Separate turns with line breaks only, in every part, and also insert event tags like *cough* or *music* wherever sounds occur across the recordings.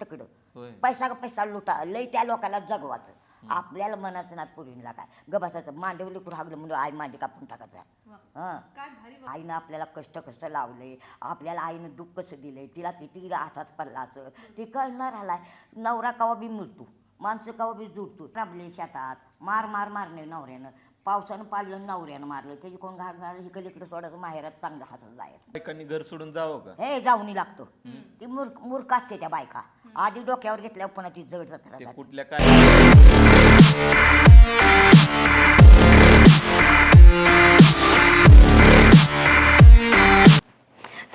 तिकडं. पैसा का पैसा लुटा. लय त्या लोकांना जगवायचं आपल्याला मनाचं नाही पुरीला काय गबासाचं मांडव लेकूर हागलं म्हणून आई मांडी कापून टाकायचं. हं.
काय भारी
आईनं आपल्याला कष्ट कसं लावले आपल्याला आईनं दुःख कसं दिलंय? तिला किती हातात पडला असं. ते कळणार आलाय. नवरा कवा बी मिळतो माणसं कवा बी जुडतो. राबले शेतात मार मार मारणे नवऱ्यानं. पावसानं पाडलं नवऱ्यानं मारलं. त्याची कोण घालणार इकडे इकडे सोडायचं माहेरात चांगलं हसत जायचं.
बायकांनी घर सोडून जावं का?
हे जाऊनी लागतो. ती मूर्ख मूर्ख असते त्या बायका. आधी डोक्यावर घेतल्यावर पुन्हा ती जड जत्रा
ते
जाते.
कुठल्या काय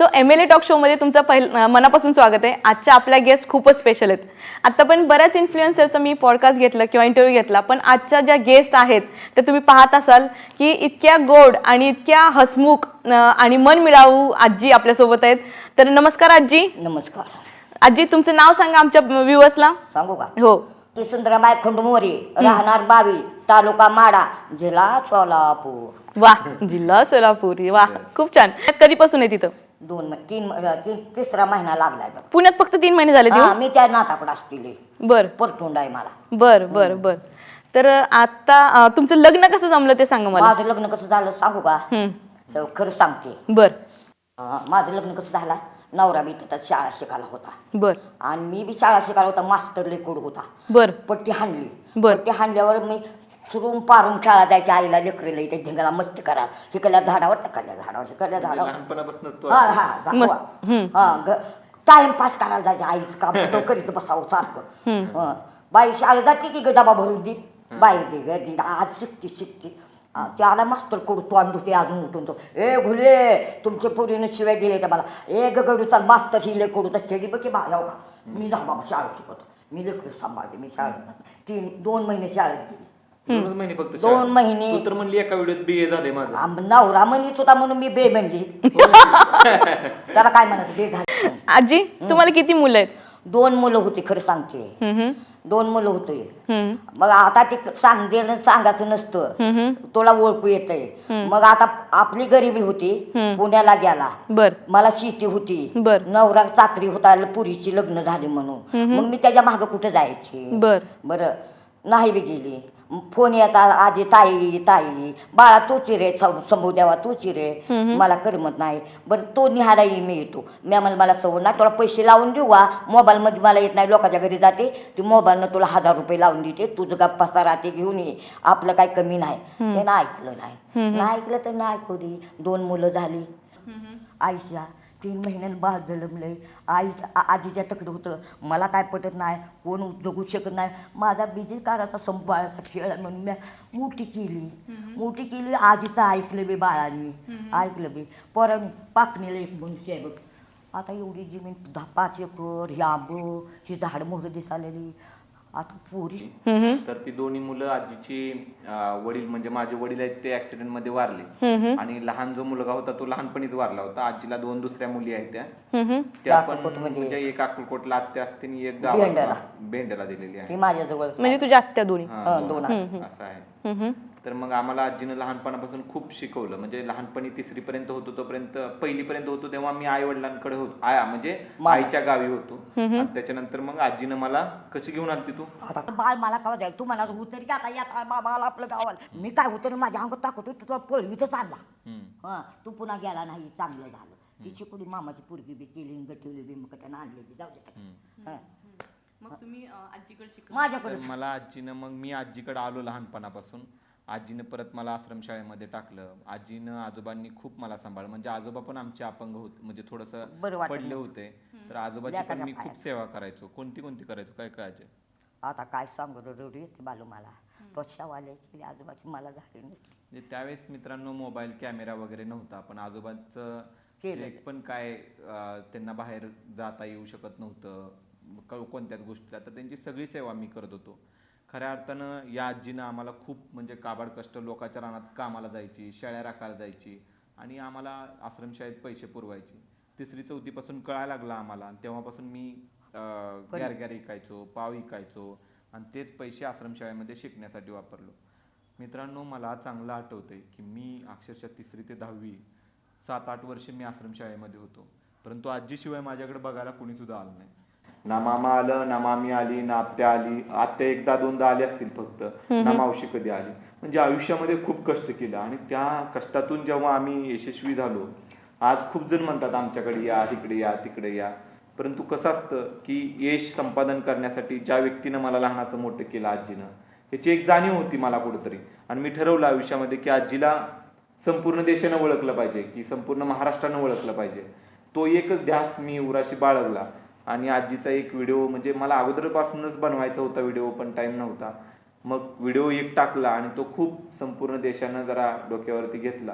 so M L A talk शोमध्ये तुमचं पहिल मनापासून स्वागत आहे. आजच्या आपल्या गेस्ट खूपच स्पेशल आहेत. आता पण बऱ्याच इन्फ्लुएन्सरचं मी पॉडकास्ट घेतलं किंवा इंटरव्ह्यू घेतला पण आजच्या ज्या गेस्ट आहेत ते तुम्ही पाहत असाल की इतक्या गोड आणि इतक्या हसमुख आणि मन मिळावू आजी आपल्यासोबत आहेत. तर नमस्कार आजी.
नमस्कार.
आजी तुमचं नाव सांगा आमच्या व्ह्युअर्सला
सांगू का?
हो.
ती सुंदराबाई खंडमोरे राहणार बावी तालुका माडा जिल्हा सोलापूर.
वा जिल्हा सोलापूर. वा खूप छान. कधीपासून आहे तिथं?
दोन म- तीन तिसरा महिना लागलाय बघ.
पुण्यात फक्त तीन महिने झाले
हा, मी त्या नाताकडे असतील
बर.
परतोंड आहे मला.
बर बर बर. तर आता अं, तुमचं लग्न कसं जमलं ते सांगा मला.
माझं लग्न कसं झालं सांगू का?
हम्म.
तर खरं सांगते.
बर.
अं, माझं लग्न कसं झालं? नवरा बी तिथं शाळा शिकायला होता.
बर.
आणि मी बी शाळा शिकायला होता मास्तर लेकूड होता.
बर.
पट्टी हाणली.
बर.
पट्टी हाणल्यावर मी सुरून पारून खेळा जायच्या आईला लेकरीला इथे धिंगाला मस्ती करा. शिकल्या झाडावर टकल्या झाडावर शिकल्या झाडावर.
लहानपणापासून तो
हा हा दाखवा.
मस्त. हम्म.
हा टाइमपास करायला जायचे आईच काम *laughs* तो करीत बसावं सारखं. हं. बाई शाळेत जाते की ग डबा भरून दे बाहेर दे ग दे. आज शिकते शिकते. हा, ते आला मास्तर कडू तो आणतो ते अजून उठून तो. ए घुले तुमचे पोरीनं शिवाय दिले तर मला. ए गडू चाल मास्तर ही ले कडू तर चेडी बघ की बा जाऊ का? मी जा बाबा शाळेत शिकवतो. मी लेकरं सांभाळते मी शाळेत जाते. तीन दोन महिने शाळेत गेली.
दोनच महिने फक्त
दोन. महिने.
तू तर म्हणली एका व्हिडिओत बी ए झाले माझं.
आम- नवरा म्हणत होता म्हणून मी बे म्हणली *laughs* त्याला काय म्हणायचं? बे झाली.
आजी तुम्हाला किती मुलं आहेत?
दोन मुलं होती खरं सांगते.
हम्म, हम्म,
दोन मुलं होते.
हम्म,
मग आता ते सांगते सांगायचं नसतं.
हम्म,
तुला ओळखू येतंय. मग आता आपली गरिबी होती पुण्याला गेला.
बर.
मला शेती होती.
बर.
नवरा चाकरी होता पुरीची लग्न झाली म्हणून. मग मी त्याच्या मागं कुठं जायची?
बर.
बरं नाही बी गेली. फोन येता आजी ताई ताई बाळा तूच रे समू द्यावा तूच रे. मला करमत नाही. बरं तो निहाळाही मी येतो. मी आम्हाला मला सवड ना तुला पैसे लावून देऊ वा. मोबाईलमध्ये मला येत नाही लोकांच्या घरी जाते. ती मोबाईलनं तुला हजार रुपये लावून देते. तुझं गप्पा राहते घेऊन ये. आपलं काही कमी नाही. ते ना ऐकलं नाही. नाही ऐकलं तर नाही ऐकू दे. दोन मुलं झाली. आईच्या तीन महिन्यानं बाळ जन्मलंय. आई आजीच्या तकडं होतं. मला काय पटत नाही. कोण जगू शकत नाही. माझा बिजी काराचा संपाळाचा खेळ म्हणून मी मोठी केली. मोठी केली. आजीचं ऐकलं बी बाळांनी. ऐकलं बी. पोरांनी पाकणीला एक मनुष्य आहे बघ. आता एवढी जमीन दहा पाच एकर ही आंबं ही झाड मोहरं दिसालेली आता पोरी.
तर ती दोन्ही मुलं आजीची अं, वडील म्हणजे माझे वडील आहेत ते ऍक्सिडेंटमध्ये वारले. आणि लहान जो मुलगा होता तो लहानपणीच वारला होता. आजीला दोन दुसऱ्या मुली आहेत त्या. पण. म्हणजे एक अक्कलकोटला आत्या असते आणि एक. गावात बेंड्याला दिलेली आहे.
ही माझ्याजवळ
म्हणजे तुझ्या आत्या दोन्ही.
हा, दोन.
दोन
आहेत. असं आहे.
हम्म, हम्म,
तर मग आम्हाला आजीनं लहानपणापासून खूप शिकवलं. म्हणजे लहानपणी तिसरी पर्यंत होतो तोपर्यंत पहिली पर्यंत होतो तेव्हा मी आई वडिलांकडे होतो. आया म्हणजे आईच्या गावी होतो. आणि त्याच्यानंतर मग आजीनं मला कशी घेऊन आली तू?
आता बाळ मला जाईल? तू मला उतरी का आता? बाबाला आपलं गावाला. मी काय उतर माझ्या अंगात टाकतो तू तुला पळवीतच आणला. हा तू पुन्हा गेला नाही चांगलं झालं. तिची कुणी मामाची पोरगी बी केली गठवली बी मग त्यानं आणली बी? जाऊ दे. हा.
मग तुम्ही आजीकडे शिक
माझ्याकडे
मला आजीनं मग मी आजीकडे आलो लहानपणापासून. आजीनं परत मला आश्रमशाळेमध्ये टाकलं. आजीनं आजोबांनी खूप मला सांभाळ म्हणजे आजोबा पण आमचे अपंग होते म्हणजे थोडस पडले होते. तर आजोबाची पण मी खूप. सेवा करायचो. कोणती कोणती करायचो? काय आजी
आता काय सांगू? रडू येते बालू मला. तो शवाले केली. आजोबाची मला झाली नसती.
म्हणजे त्यावेळेस मित्रांनो मोबाईल कॅमेरा वगैरे नव्हता. पण आजोबांचं पण काय त्यांना बाहेर जाता येऊ शकत नव्हतं. क- कोणत्याच गोष्टीला. तर त्यांची सगळी सेवा मी करत होतो. खऱ्या अर्थानं या आजीनं आम्हाला खूप म्हणजे काबाड कष्ट लोकांच्या रानात कामाला जायची शेळ्या राखायला जायची आणि आम्हाला आश्रमशाळेत पैसे पुरवायची. तिसरी चौथीपासून कळायला लागला आम्हाला तेव्हापासून मी गॅर गॅर विकायचो पाव विकायचो आणि तेच पैसे आश्रमशाळेमध्ये शिकण्यासाठी वापरलो. मित्रांनो मला चांगलं आठवतंय की मी अक्षरशः तिसरी ते दहावी सात आठ वर्ष मी आश्रमशाळेमध्ये होतो. परंतु आजीशिवाय माझ्याकडे बघायला कोणी सुद्धा आलं नाही. ना मामा आलं ना मामी आली. ना आत्या आली आत्या एकदा दोनदा आली असतील फक्त. ना मावशी कधी आली? म्हणजे आयुष्यामध्ये खूप कष्ट केलं आणि त्या कष्टातून जेव्हा आम्ही यशस्वी झालो आज खूप जण म्हणतात आमच्याकडे या तिकडे या तिकडे या. परंतु कसं असतं की यश संपादन करण्यासाठी ज्या व्यक्तीनं मला लहानाचं मोठं केलं आजीनं याची एक जाणीव होती मला कुठंतरी. आणि मी ठरवलं आयुष्यामध्ये की आजीला संपूर्ण देशानं ओळखलं पाहिजे की संपूर्ण महाराष्ट्रानं ओळखलं पाहिजे. तो एकच ध्यास मी उराशी बाळगला. आणि आजीचा एक व्हिडिओ म्हणजे मला अगोदरपासूनच बनवायचा होता व्हिडिओ पण टाइम नव्हता. मग व्हिडिओ एक टाकला आणि तो खूप संपूर्ण देशानं जरा डोक्यावरती घेतला.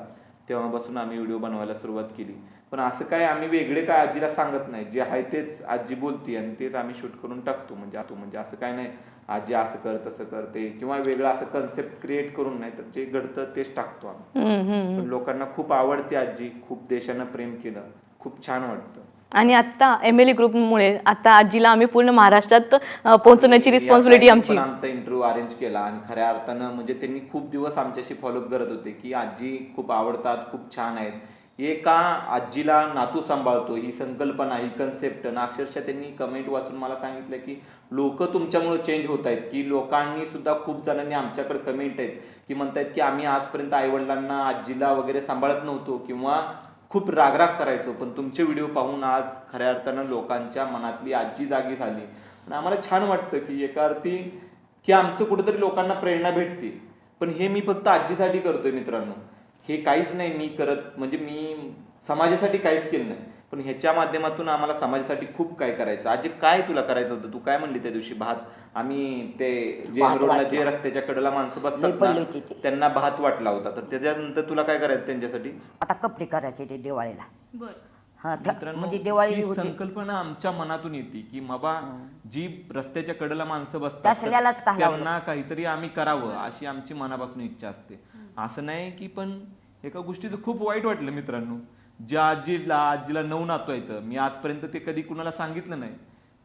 तेव्हापासून आम्ही व्हिडिओ बनवायला सुरुवात केली. पण असं काय आम्ही वेगळे काय आजीला सांगत नाही. जे आहे तेच आजी बोलती आणि तेच आम्ही शूट करून टाकतो. म्हणजे तो म्हणजे असं काय नाही. आजी असं कर तसं करते किंवा वेगळं असं कन्सेप्ट क्रिएट करून नाही तर जे घडतं तेच टाकतो आम्ही. पण लोकांना खूप आवडते आजी. खूप देशानं प्रेम केलं. खूप छान वाटतं.
आणि आता एम एल ए ग्रुपमुळे आता आजीला आम्ही पूर्ण महाराष्ट्रात पोहोचवण्याची रिस्पॉन्सिबिलिटी आमची.
आमचा इंटरव्ह्यू अरेंज केला आणि खऱ्या अर्थानं म्हणजे त्यांनी खूप दिवस आमच्याशी फॉलोअप करत होते की आजी खूप आवडतात खूप छान आहेत. एका आजीला नातू सांभाळतो? ही संकल्पना ही कन्सेप्ट आणि अक्षरशः त्यांनी कमेंट वाचून मला सांगितलं की लोक तुमच्यामुळे चेंज होत आहेत की लोकांनी सुद्धा खूप जणांनी आमच्याकडे कमेंट आहेत की म्हणतायत की आम्ही आजपर्यंत आईवडिलांना आजीला वगैरे सांभाळत नव्हतो किंवा खूप रागराग करायचो पण तुमचे व्हिडिओ पाहून आज खऱ्या अर्थानं लोकांच्या मनातली आजी जागी झाली. आणि आम्हाला छान वाटतं की एका अर्थी की आमचं कुठेतरी लोकांना प्रेरणा भेटते. पण हे मी फक्त आजीसाठी करतोय मित्रांनो. हे काहीच नाही मी करत म्हणजे मी समाजासाठी काहीच केलं नाही. पण ह्याच्या माध्यमातून आम्हाला समाजासाठी खूप काय करायचं? आजी काय तुला करायचं होतं? तू काय म्हणली त्या दिवशी? भात? आम्ही ते जे रोडला. जे रस्त्याच्या कडेला माणसं बसतात ना. त्यांना भात वाटला होता. तर त्याच्यानंतर तुला काय करायचं त्यांच्यासाठी?
आता कपडे करायचे ते दिवाळीला. हा म्हणजे दिवाळी
संकल्पना आमच्या मनातून येते की बाबा जी रस्त्याच्या कडेला माणसं बसतात? त्यांना काहीतरी आम्ही करावं अशी आमची मनापासून इच्छा असते. असं नाही की पण एका गोष्टीचं खूप वाईट वाटलं मित्रांनो. ज्या आजीला आजीला नऊ नातू येतं मी आजपर्यंत ते कधी कुणाला सांगितलं नाही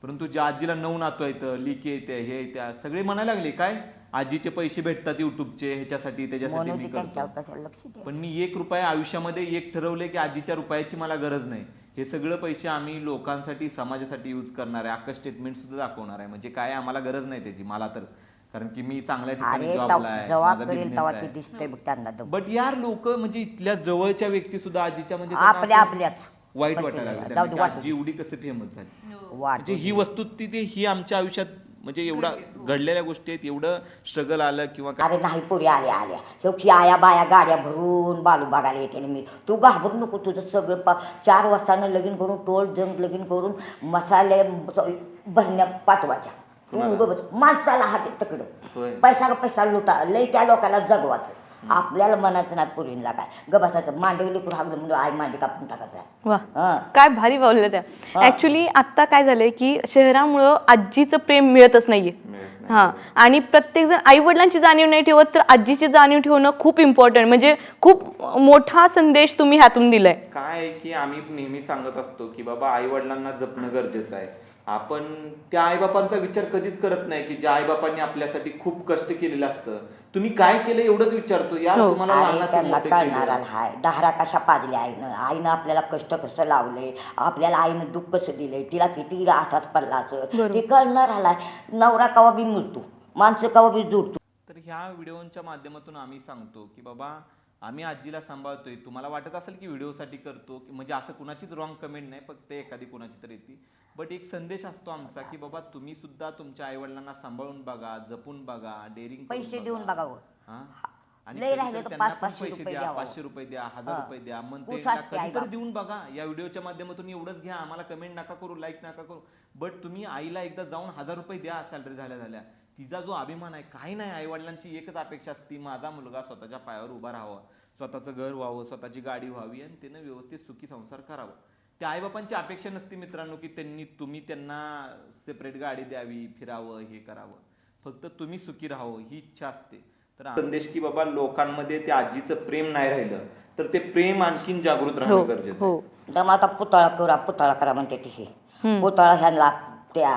परंतु ज्या आजीला नऊ नातू येतं लिके येते हे येत्या सगळे म्हणायला लागले काय? आजीचे पैसे भेटतात युट्यूबचे ह्याच्यासाठी त्याच्यासाठी मी करतो. पण मी एक रुपया आयुष्यामध्ये एक ठरवले की आजीच्या रुपयाची मला गरज नाही. हे सगळं पैसे आम्ही लोकांसाठी समाजासाठी यूज करणार आहे. अख्खा स्टेटमेंट सुद्धा दाखवणार आहे. म्हणजे काय? आम्हाला गरज नाही त्याची. मला तर कारण की मी चांगल्या ठिकाणी
अरे
जॉबला आहे
जेव्हा
माझा
करेल
business
तेव्हा
आहे.
ते दिसतंय बघ त्यांना.
बट यार लोक म्हणजे इथल्या जवळच्या व्यक्ती सुद्धा आजीच्या म्हणजे त्यांना
आपल्या
असं
आपल्याच.
वाईट वाटायला
ते
लागलं.
जाऊ
त्यांना
दे,
की
वाटू
आजी एवढी कसे फेमस झाली?
वाट
म्हणजे ही वस्तू ती ते ही आमच्या आयुष्यात म्हणजे एवढा घडलेल्या गोष्टी आहेत एवढं स्ट्रगल आलं किंवा काय?
अरे नाही पुरी आल्या आल्या शेवटी आया बाया गाड्या भरून बालू बघायला येते ना मी. तू घाबरू नको तुझं सगळं पा चार वाजतानं लगीन करून टोल जंग लगीन करून मसाले भरण्या पाठवायच्या. उगं बस माणसाला हात. तिकडं. पैसा का पैसा लुटा लय त्या लोकांना जगवायचं. आपल्याला मनाचं नाही पुरीला काय? गबासाचं मांडवली करून हागलं म्हणजे आई मांडी कापून टाकायचं हा.
काय भारी बोलल्या त्या.
हा.
ऍक्च्युली आता काय झालंय की शहरामुळं आजीचं प्रेम मिळतच नाहीये. हा. आणि प्रत्येक जण आई वडिलांची जाणीव नाही ठेवत तर आजीची जाणीव ठेवणं खूप इम्पॉर्टंट म्हणजे खूप मोठा संदेश तुम्ही ह्यातून दिलाय.
काय की आम्ही नेहमी सांगत असतो की बाबा आई वडिलांना जपणं गरजेचं आहे. आपण त्या आईबापांचा विचार कधीच करत नाही की ज्या आईबापांनी आपल्यासाठी खूप कष्ट केलेलं असतं. तुम्ही काय केलं एवढंच विचारतो यार
हो.
तुम्हाला
त्यांना कळणारा. हाय दहारा कशा पाजल्या आईनं? आईनं आपल्याला कष्ट कसं लावले? आपल्याला आईनं दुःख कसं दिलंय तिला किती हातात पडला असं ते कळणार आलाय नवरा कवा बी मिळतो माणसं कवा बी जुळतो
तर ह्या व्हिडिओच्या माध्यमातून आम्ही सांगतो की बाबा आम्ही आजीला सांभाळतोय. तुम्हाला वाटत असेल की व्हिडिओसाठी करतो की म्हणजे असं कुणाचीच रॉंग कमेंट नाही फक्त एखादी कुणाची तर येते. बट एक संदेश असतो आमचा की बाबा तुम्ही सुद्धा तुमच्या आईवडिलांना सांभाळून बघा जपून बघा डेअरिंग
पैसे देऊन बघावं
हा? आणि
लय
कधी
राहिले
तर
तर
त्यांना
पाच-
पण
पाचशे
पैसे
रुपये
द्या
द्यावं.
पाचशे रुपये द्या हजार
हा.
रुपये द्या.
आईबाप.
देऊन बघा. या व्हिडिओच्या माध्यमातून एवढंच घ्या. आम्हाला कमेंट नका करू लाईक नका करू. बट तुम्ही आईला एकदा जाऊन हजार रुपये द्या सॅलरी झाल्या झाल्या तिचा जो अभिमान आहे काही नाही आई वडिलांची एकच अपेक्षा असती माझा मुलगा स्वतःच्या पायावर उभा राहावा स्वतःचं घर व्हावं स्वतःची गाडी व्हावी आणि त्यानं व्यवस्थित सुखी संसार करावा. त्या आईबापांची अपेक्षा नसती मित्रांनो की त्यांनी तुम्ही त्यांना सेपरेट गाडी द्यावी फिरावं हे करावं. फक्त तुम्ही सुखी राहावं ही इच्छा असते. तर संदेश की बाबा लोकांमध्ये त्या आजीचं प्रेम नाही राहिलं तर ते प्रेम आणखीन जागृत
हो
राहणं गरजेचं
हो.
आहे.
तर मग आता पुतळा करा पुतळा करा म्हणते ती हे. पुतळा ह्यांना त्या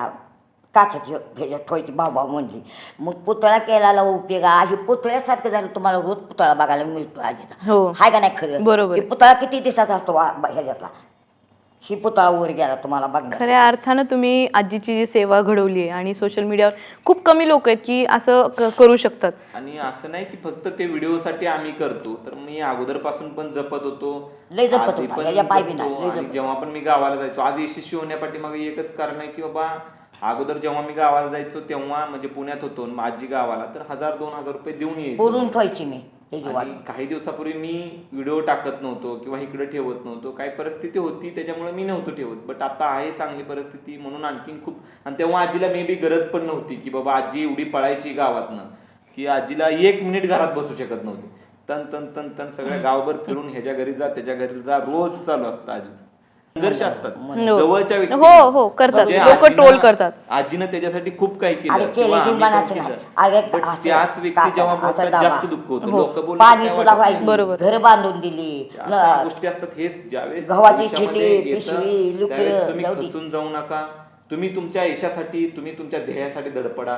काचाची ह्याच्यात ठेवायची भाऊ भाऊ म्हणली मग पुतळा केलेला उपयोग आहे पुतळ्यासारखं झालं तुम्हाला रोज पुतळा बघायला मिळतो आजीचा
हो.
हाय का नाही खरं
बरोबर.
ते पुतळा किती दिवसाचा असतो वा- ब- ह्याच्यातला ही पुतळा वर गेला तुम्हाला बघणार
खऱ्या अर्थानं तुम्ही आजीची जी सेवा घडवली आहे आणि सोशल मीडियावर खूप कमी लोक आहेत की असं क- करू शकतात
आणि असं नाही की फक्त ते व्हिडिओसाठी आम्ही करतो तर मी अगोदरपासून पण जपत होतो
लय जपत
आधी
होता.
पण
याच्या पायी
जपतो.
नाही, लय
आणि
जपत.
जेव्हा पण मी गावाला जायचो आज यशस्वी होण्यापाठी मग एकच कारण आहे की बाबा अगोदर जेव्हा मी गावाला जायचो तेव्हा म्हणजे पुण्यात होतो माझी गावाला तर हजार दोन हजार रुपये देऊन यायचो.
पुरून ठेवायची मी त्याची वाट
आणि काही दिवसापूर्वी मी व्हिडिओ टाकत नव्हतो किंवा इकडे ठेवत नव्हतो. काही परिस्थिती होती त्याच्यामुळे मी नव्हतो ठेवत. बट आता आहे चांगली परिस्थिती म्हणून आणखीन खूप आणि तेव्हा आजीला मे बी गरज पण नव्हती की बाबा आजी एवढी पळायची गावातनं की आजीला एक मिनिट घरात बसू शकत नव्हती. तन तन तन तन सगळ्या गावभर फिरून ह्याच्या घरी जा त्याच्या घरी जा रोज चालू असतं आजीचं. संघर्ष असतात
हो.
जवळच्या व्यक्ती
हो, हो, करतात. लोकं troll करतात.
आजीनं त्याच्यासाठी खूप काही केलं
अरे
किंवा
केले की
आम्ही पण
मनाचं
केलं.
नाही अरे
But
असं-
त्याच व्यक्ती
काका,
जेव्हा
असं
बोलतात
दाबा.
जास्त दुःख होतं
हो.
लोक बोलतात
पाणी सुद्धा. व्हायची
बरोबर.
घर बांधून दिली न-
गोष्टी असतात हे ज्यावेळेस
गव्हाची
आयुष्यामध्ये
चिटी,
येतं,
पिशवी, लुकरं,
त्यावेळेस तुम्ही
जाऊ दे.
खचून जाऊ नका तुम्ही तुमच्या यशासाठी तुम्ही तुमच्या ध्येयासाठी धडपडा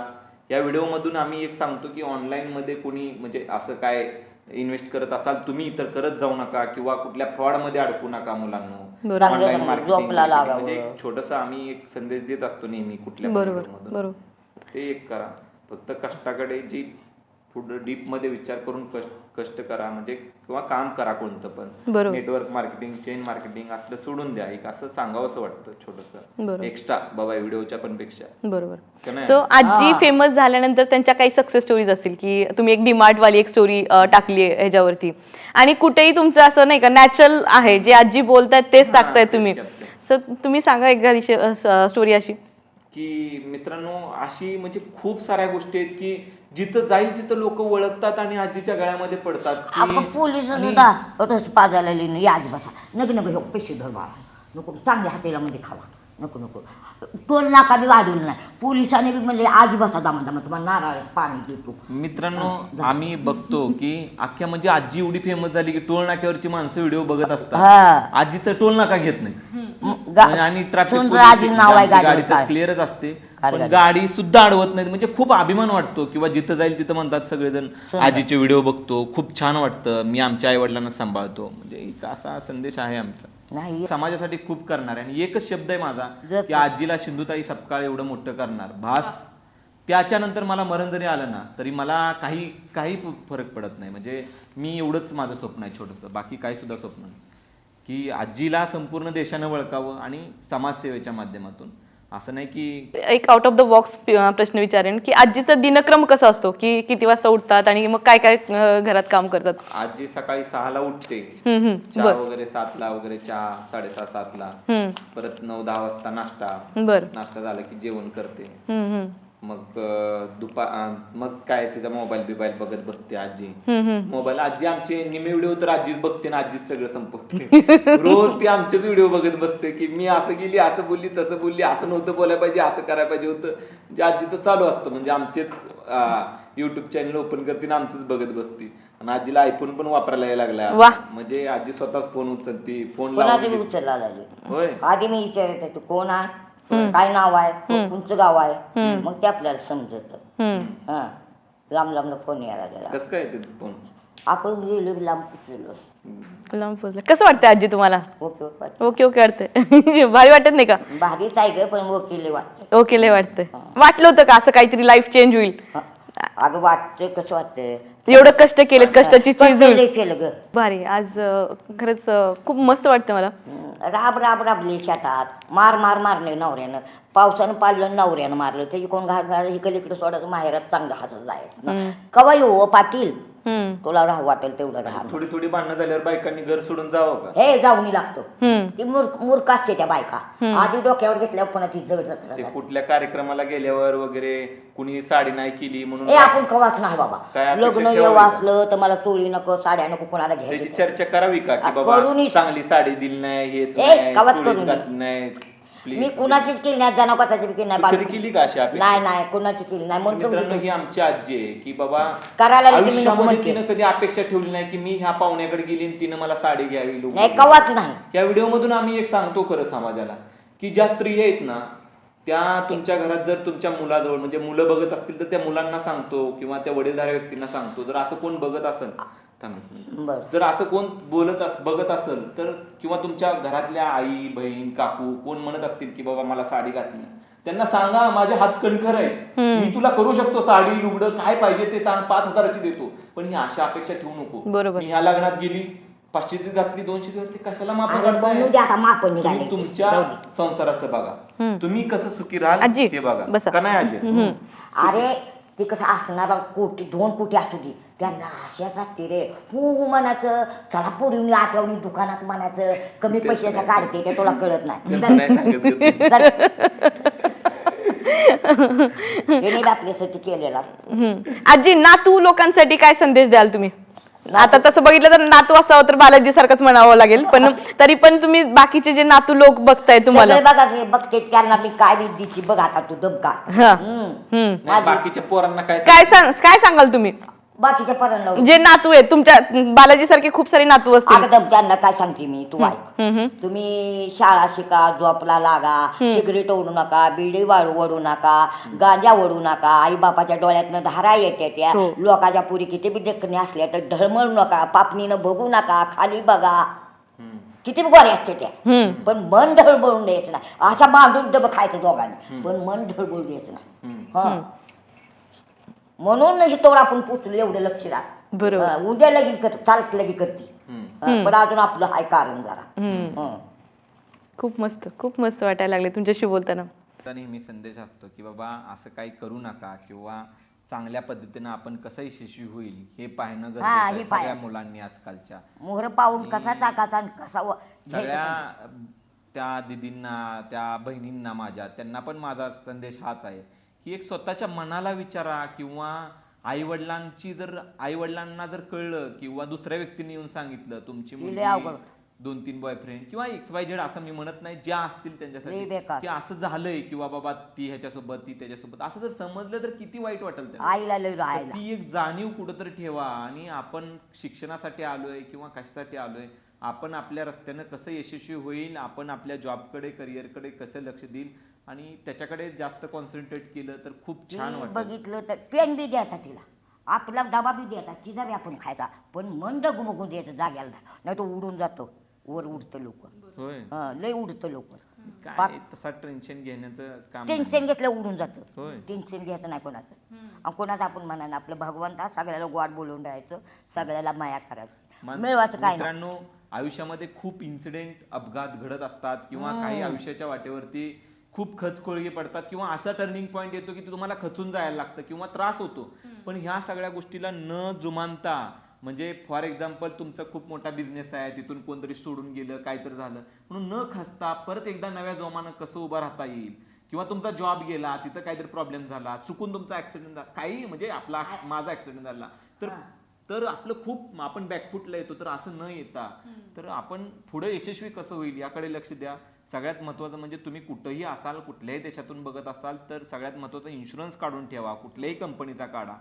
या व्हिडिओ मधून आम्ही एक सांगतो की ऑनलाईन मध्ये कोणी म्हणजे असं काय इन्व्हेस्ट करत असाल तुम्ही तर करत जाऊ नका किंवा कुठल्या फ्रॉडमध्ये अडकू नका मुलांना. ऑनलाईन
लागावं.
म्हणजे एक छोटस आम्ही एक संदेश देत असतो नेहमी कुठल्या ते एक करा. फक्त कष्टाकडे जी पुढे डीपमध्ये विचार करून कष्ट कष्ट करा म्हणजे किंवा काम करा कोणतं पण.
बरोबर.
नेटवर्क मार्केटिंग चेन मार्केटिंग असलं सोडून द्या. एक असं सांगावं असं वाटतं छोटस. एक्स्ट्रा बाबा व्हिडिओच्या पण पेक्षा.
बरोबर? सो आजी फेमस झाल्यानंतर त्यांच्या काही सक्सेस स्टोरीज असतील की तुम्ही एक डिमार्ट वाली एक स्टोरी टाकली आहे ह्याच्यावरती. आणि कुठेही तुमचं असं नाही का नॅचरल आहे. जे आजी बोलतायत तेच टाकताय
तेच
तुम्ही.
टाकते.
सो तुम्ही सांगा एखादी स्टोरी अशी.
की मित्रांनो अशी म्हणजे खूप साऱ्या गोष्टी आहेत की जिथं जाईल तिथं लोक ओळखतात आणि आजीच्या गळ्यामध्ये पडतात की-
आपण पोलीस सुद्धा तसं पाजायला लिहिणं बसा नको नको हे पैसे धर बाळा. नको चांगल्या हातेला मध्ये खावा. नको नको. टोल नाका बी नाही. पोलिसांनी बी म्हणले आजी बसा दामा दामा तुम्हाला नारळ पाणी देतो
मित्रांनो आम्ही बघतो की अख्ख्या म्हणजे आजी एवढी फेमस झाली की टोल नाक्यावरची माणसं व्हिडिओ बघत असतात.
हा.
आजी तर टोल नाका घेत नाही.
गा-
म्हणजे आणि ट्रॅफिक
सुंदर आजी नाव आहे
गाडी क्लिअरच असते.
कार
पण
गाडी.
गाडी सुद्धा अडवत नाही म्हणजे खूप अभिमान वाटतो किंवा जिथं जाईल तिथं म्हणतात सगळेजण आजीचे व्हिडिओ बघतो खूप छान वाटतं. मी आमच्या आई वडिलांना सांभाळतो. म्हणजे एक असा संदेश आहे आमचा.
नाही.
समाजासाठी खूप करणार आहे. आणि एकच शब्द आहे माझा की आजीला सिंधुताई सपकाळ एवढं मोठं करणार. भास. त्याच्यानंतर मला मरण जरी आलं ना तरी मला काही काही फरक पडत नाही. म्हणजे मी एवढंच माझं स्वप्न आहे छोटंसं. बाकी काही सुद्धा स्वप्न नाही. की आजीला संपूर्ण देशानं वळकावं आणि समाजसेवेच्या माध्यमातून असं नाही की
एक आउट ऑफ द बॉक्स प्रश्न विचारेन की आजीचा दिनक्रम कसा असतो? की किती वाजता उठतात आणि मग काय काय अं, घरात काम करतात?
आजी सकाळी सहाला उठते.
हम्म, हम्म.
चहा वगैरे सातला वगैरे चहा साडेसहा सातला.
हम्म,
परत नऊ दहा वाजता नाश्ता.
बर.
नाश्ता झाला की जेवण करते.
हम्म, हम्म,
मग दुपार मग काय तिचा मोबाईल बिबाईल बघत बसते आजी. मोबाईल आजी आमचे निमे व्हिडिओ तर आजीच बघते ना आजीच सगळं संपवते. *laughs* रोज ती आमचेच व्हिडिओ बघत बसते की मी असं गेली असं बोलली तसं बोलली असं नव्हतं बोलायला पाहिजे असं करायला पाहिजे होतं. म्हणजे आजीचं चालू असतं म्हणजे आमचेच युट्यूब चॅनल ओपन करते ना आमचंच बघत बसते. आणि आजीला आयफोन पण वापरायला लागला. म्हणजे आजी स्वतःच फोन उचलते फोन होय.
आधी मी विचारत तू कोण आहे? काय नाव आहे? तुमचं गाव आहे? मग ते आपल्याला समजत. हा. लांब लांब फोन यायला लागला
कसं काय ते फोन?
आपण गेलो लांब पुचलो
लांब पोचलं. कसं वाटतं आजी तुम्हाला?
ओके ओके
ओके ओके वाटतंय. *laughs* भारी वाटत नाही का?
भारीच आहे ग पण वकील वाटतं
ओके लय वाटतंय. वाटलं होतं का असं काहीतरी लाईफ चेंज होईल?
हा. अगं वाटतं कसं वाटतं
एवढं कष्ट केलेत कष्टाची चीज होईल.
केलं ग.
भारी. आज अं, खरंच अं, खूप मस्त वाटतं मला.
राब राब राबले शेतात. मार मार मारले नवऱ्यानं. पावसानं पाडलं नवऱ्यानं मारलं. त्याची कोण घाट घाल इकडे इकडे सोडायचं माहेरात चांगलं हसत जायचं. कवा येऊ पाटील? तुला राहू वाटेल तेवढं राहा.
थोडी थोडी भांडणं झाल्यावर बायकांनी घर सोडून जावं का?
हे जाऊन लागतो. ती मूर्ख मूर्ख असते त्या बायका. आधी डोक्यावर घेतल्यावर पुन्हा ती जड जात
ते कुठल्या कार्यक्रमाला गेल्यावर वगैरे कुणी साडी नाही केली म्हणून
ए आपण कवाच नाही
काय
बाबा
अपेक्षा
लग्न
ठेवावी
येऊ? असलं तर मला चोळी नको साड्या नको कोणाला
त्याची
घ्यायची
चर्चा करावी का? की
आ,
बाबा
करूनच.
चांगली साडी दिली नाही हेच
ए,
नाही
कवाच
चोळीच
करू नये.
घातली नाही.
मी
प्लीज
कुणाचीच केली नाही जनापताची बी केली नाही
कधी केली का अशी अपेक्षा?
नाही नाही कुणाची केली नाही म्हणून
मित्रांनो
तुमची
ही आमची आजी आहे की बाबा
करायला लागली मी नको
आयुष्यामध्ये
म्हणते.
तिनं कधी अपेक्षा ठेवली नाही की मी ह्या पाहुण्याकडे गेली आणि तिनं मला साडी घ्यावी लोक
नाही कवाच नाही.
या व्हिडिओ मधून आम्ही एक सांगतो खरं समाजाला की ज्या स्त्रिया आहेत ना त्या तुमच्या घरात जर तुमच्या मुलाजवळ म्हणजे मुलं बघत असतील तर त्या मुलांना सांगतो किंवा त्या वडीलधाऱ्या व्यक्तींना सांगतो. जर असं कोण बघत असेल
बरं.
जर असं कोण बोलत अस बघत असेल तर किंवा तुमच्या घरातल्या आई बहीण काकू कोण म्हणत असतील की बाबा मला साडी घातली. त्यांना सांगा माझे हात कणखर आहेत. मी तुला करू शकतो साडी लुगडं काय पाहिजे ते सांग पाच हजाराची देतो. पण ही अशा अपेक्षा ठेवू नको.
बरोबर.
मी ह्या लग्नात गेली पाचशे घातली दोनशे घातली कशाला माप तुमच्या. संसाराचं बघा. तुम्ही कसं सुखी राहाल हे बघा. का नाही आजी?
अरे ते कसं असणार कोटी दोन कोटी असू दे त्यांना आशाच असते रे हो म्हणायचं चला पुढे आठवणी दुकानात म्हणायचं कमी पैशाचं काढते ते तुला कळत नाही. चल. *laughs* आपल्यासाठी केलेला असतो.
हम्म. आजी नातू लोकांसाठी काय संदेश द्याल तुम्ही आता तसं बघितलं तर नातू असावं तर बालाजी सारखंच म्हणावं लागेल पण *laughs* तरी पण तुम्ही बाकीचे जे नातू लोक बघताय तुम्हाला
सगळे बघा हे बघते त्यांना मी काय बघ आता तू दमका
हा.
हम्म.
हम्म.
नाही, बाकीच्या पोरांना काय
काय सांग काय सांगाल तुम्ही
बाकीच्या परांना
जे नातू आहेत तुमच्या बालाजी सारखे खूप सारे नातू असतील
अगदम त्यांना काय सांगते मी तू ऐक
हम्म, हम्म.
तुम्ही शाळा शिका जॉबला लागा सिगरेट ओढू नका बिडी वाळू ओढू नका गांजा ओढू नका आई बापाच्या डोळ्यातनं धारा येते त्या
हो.
लोकांच्या पुरी किती बी देखणे असल्या तर ढळमळू नका पापणीनं बघू नका खाली बघा. किती बी गोरे असते त्या
हम्म.
पण मन ढळबळून द्यायचं नाही अशा मांडून डब खायचं दोघांनी पण मन ढळबळून द्यायचं नाही
हम्म.
हं. म्हणून हे तोवर आपण पोचलो एवढं लक्ष राख
बरोबर.
उद्या लगीन कर चालत लगी करते पण अजून आपलं हाय कारण जरा. हं.
खूप मस्त खूप मस्त वाटायला लागले तुमच्याशी बोलताना
आता नेहमी संदेश असतो की बाबा असं काही करू नका किंवा चांगल्या पद्धतीनं आपण कसं यशस्वी होईल हे पाहणं गरजेचं
हा,
आहे सगळ्या
पाहायचं.
मुलांनी आजकालच्या
मोहर पाहून कसा टाकायचा आणि कसा व- घ्यायचा
सगळ्या. त्या दिदींना त्या बहिणींना माझ्या त्यांना पण माझा संदेश हाच आहे की एक स्वतःच्या मनाला विचारा किंवा आई वडिलांची जर आई वडिलांना जर कळलं किंवा दुसऱ्या व्यक्तीने येऊन सांगितलं तुमची मुलगी. दोन तीन बॉयफ्रेंड किंवा एक्स वाय झेड असं मी म्हणत नाही ज्या असतील त्यांच्यासाठी. की असं झालंय किंवा बाबा ती ह्याच्यासोबत ती त्याच्यासोबत असं जर समजलं तर किती वाईट वाटेल ती एक जाणीव कुठंतरी ठेवा आणि आपण शिक्षणासाठी आलोय किंवा कशासाठी आलोय आपण आपल्या रस्त्यानं कसं यशस्वी होईल आपण आपल्या जॉबकडे करिअरकडे कसं लक्ष देईल आणि त्याच्याकडे जास्त कॉन्सन्ट्रेट केलं तर खूप छान
ती बघितलं तर पेन बी द्यायचा तिला. आपला डबा बी द्यायचा तिचा बी आपण खायचा. पण मन डगमगून द्यायचं जाग्याला. नाही तो उडून जातो. वर उडतं लोक.
होय.
लय उडतं लोक.
काय तसा टेन्शन घेण्याचं काम नाही.
टेन्शन घेतलं उडून जातं.
होय.
टेन्शन घ्यायचं नाही कोणाचं. आणि कोणाचं आपण म्हणायला आपलं भगवंत हा सगळ्याला गोड बोलून राहायचं. सगळ्याला माया करायची. मिळवायचं काय नाही.
मित्रांनो आयुष्यामध्ये खूप इन्सिडेंट अपघात घडत असतात किंवा काही आयुष्याच्या वाटेवरती खूप खचखोळगे पडतात किंवा असा टर्निंग पॉईंट येतो की तुम्हाला खचून जायला लागतं किंवा त्रास होतो. पण ह्या सगळ्या गोष्टीला न जुमानता म्हणजे फॉर एक्झाम्पल तुमचा खूप मोठा बिझनेस आहे तिथून कोणतरी सोडून गेलं काहीतरी झालं म्हणून न खचता परत एकदा नव्या जोमानं कसं उभं राहता येईल? किंवा तुमचा जॉब गेला तिथं काहीतरी प्रॉब्लेम झाला चुकून तुमचा ऍक्सिडेंट झाला काही म्हणजे आपला माझा ऍक्सिडेंट झाला तर तर आपलं खूप आपण बॅकफुटला येतो तर असं न येता तर आपण पुढे यशस्वी कसं होईल याकडे लक्ष द्या. सगळ्यात महत्त्वाचं म्हणजे तुम्ही कुठंही असाल कुठल्याही देशातून बघत असाल तर सगळ्यात महत्त्वाचं इन्शुरन्स काढून ठेवा कुठल्याही कंपनीचा काढा.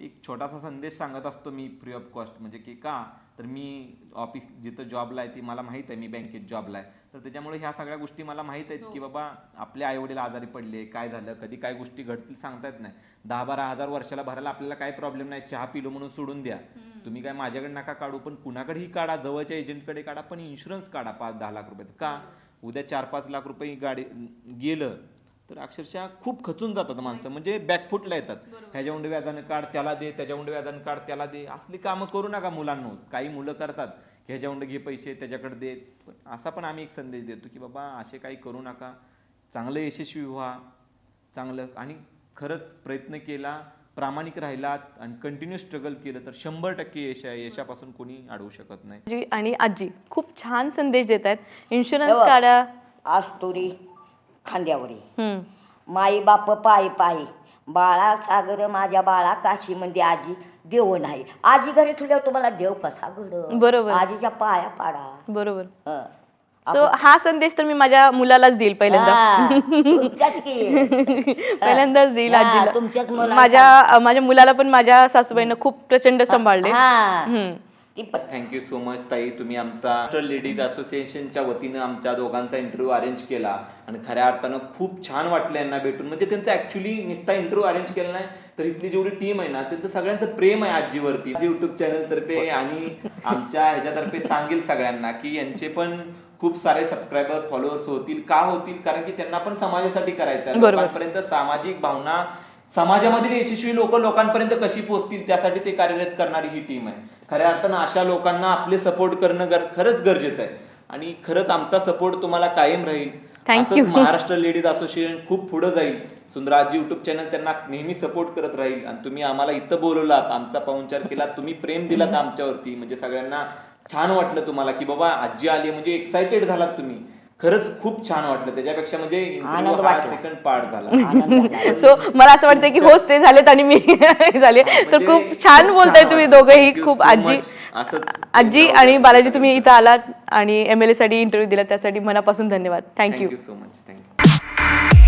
एक छोटासा संदेश सांगत असतो मी फ्री ऑफ कॉस्ट म्हणजे की का? तर मी ऑफिस जिथं जॉबला आहे ती मला माहीत आहे मी बँकेत जॉबला आहे. तर त्याच्यामुळे ह्या सगळ्या गोष्टी मला माहीत आहेत की बाबा आपले आईवडील आजारी पडले काय झालं कधी काय गोष्टी घडतील सांगता येत नाही. दहा बारा हजार वर्षाला भरायला आपल्याला काय प्रॉब्लेम नाही. चहा पिलो म्हणून सोडून द्या. तुम्ही काय माझ्याकडे नका काढू पण कुणाकडेही काढा जवळच्या एजंटकडे काढा पण इन्शुरन्स काढा पाच दहा लाख रुपयाचं. का? उद्या चार पाच लाख रुपये गाडी गेलं तर अक्षरशः खूप खचून जातात माणसं. म्हणजे बॅकफुटला येतात. ह्याच्या उंड व्याजानं काढ त्याला दे त्याच्या उंड व्याजानं काढ त्याला दे. असली कामं करू नका मुलांना. काही मुलं करतात. ह्याच्या उंड घे पैसे त्याच्याकडे दे पण असा पण आम्ही एक संदेश देतो की बाबा असे काही करू नका. चांगलं यशस्वी व्हा. चांगलं आणि खरंच प्रयत्न केला प्रामाणिक राहिलात आणि कंटिन्यू स्ट्रगल केलं तर शंभर टक्के यश आहे. यशापासून कोणी अडवू शकत नाही.
आजी आणि आजी खूप छान संदेश देत आहेत. इन्शुरन्स
तेव्हा
काढा.
आज तुरी खांद्यावरी.
हम्म.
माई बाप पायी पायी. बाळा सागर माझ्या बाळा काशी म्हणजे आजी. देव नाही. आजी घरी ठेवल्यावर तुम्हाला देव कसा घड
बरोबर.
आजीच्या पाया पाडा.
बरोबर.
हं.
सो हा संदेश तर मी माझ्या मुलालाच देईल पहिल्यांदा.
हा, तुमच्याच की. *laughs*
पहिल्यांदाच देईल
हा,
आजीला.
मुलाला.
माझ्या माझ्या मुलाला पण माझ्या सासूबाईनं खूप प्रचंड सांभाळले.
हा.
हम्म.
ती पण.
थँक्यू सो मच ताई. तुम्ही आमचा लेडीज असोसिएशनच्या वतीनं आमच्या दोघांचा इंटरव्ह्यू अरेंज केला. आणि खऱ्या अर्थानं खूप छान वाटलं यांना भेटून. म्हणजे त्यांचं ऍक्च्युली नुसता इंटरव्ह्यू अरेंज केला नाही. तर इथली जेवढी टीम आहे ना त्यांचं सगळ्यांचं प्रेम आहे आजीवरती. युट्यूब चॅनल तर्फे आणि आमच्या ह्याच्यातर्फे सांगेल सगळ्यांना की यांचे पण खूप सारे सबस्क्रायबर फॉलोअर्स होतील. का होतील? कारण की त्यांना पण समाजासाठी करायचं. लोकांपर्यंत सामाजिक भावना समाजामधील यशस्वी लोक लोकांपर्यंत कशी पोहोचतील त्यासाठी ते कार्यरत करणारी ही टीम आहे. खऱ्या अर्थानं अशा लोकांना आपले सपोर्ट करणं खरंच गरजेचं आहे. आणि खरंच आमचा सपोर्ट तुम्हाला कायम राहील. महाराष्ट्र लेडीज असोसिएशन खूप पुढे जाईल. सुंदराजी युट्यूब चॅनल त्यांना नेहमी सपोर्ट करत राहील. आणि तुम्ही आम्हाला इथं बोलवलात आमचा पाहुणचार केला तुम्ही प्रेम दिलात आमच्यावरती. म्हणजे सगळ्यांना छान वाटलं तुम्हाला की बाबा आजी आली म्हणजे एक्साइटेड झालात तुम्ही. खरंच खूप छान वाटलं. त्याच्यापेक्षा म्हणजे. सेकंड पार्ट झाला.
सो *laughs* मला असं वाटतं की होस्ट ते झालेत आणि मी *laughs* झाले. तर
म्हणजे
खूप छान बोलताय तुम्ही. दोघंही. खूप आजी आजी आणि बालाजी तुम्ही इथं आलात आणि एम एल ए साठी इंटरव्ह्यू दिला त्यासाठी मनापासून धन्यवाद.
Thank you so much thank you